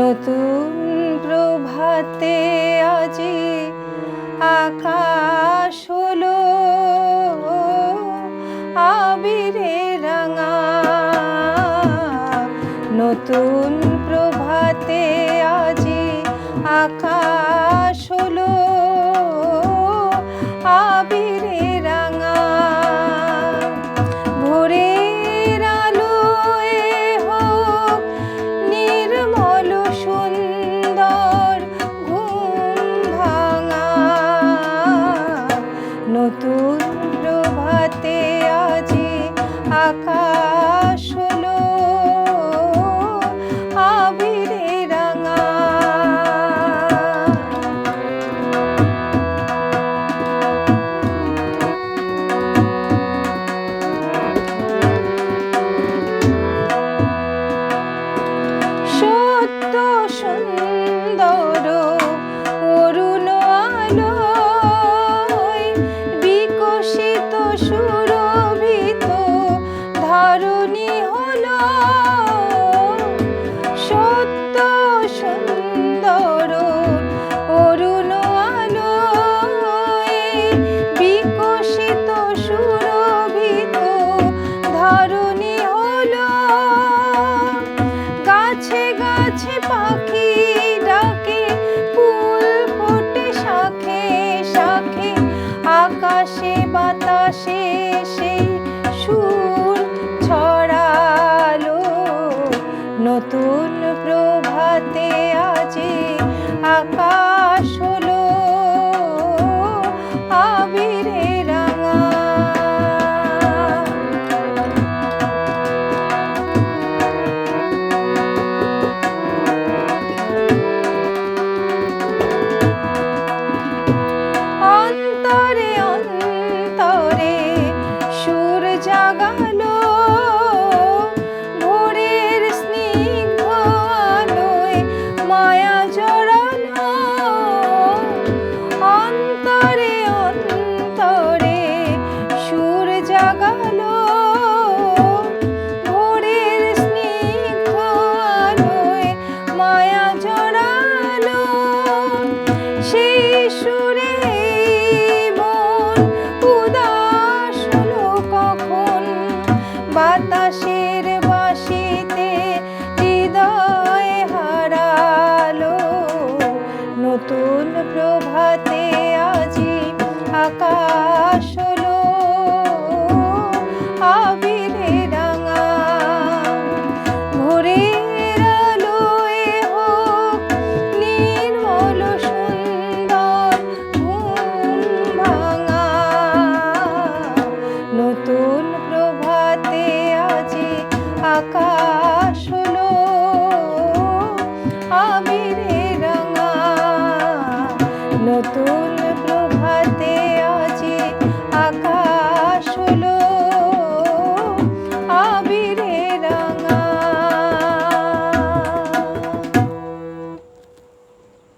নতুন প্রভাতে আজি আকাশ হলো আবিরে রঙা নতুন প্রভাতে আজি আকাশ হলো আবিরে আকাশ হলো আবিরে রঙা। নতুন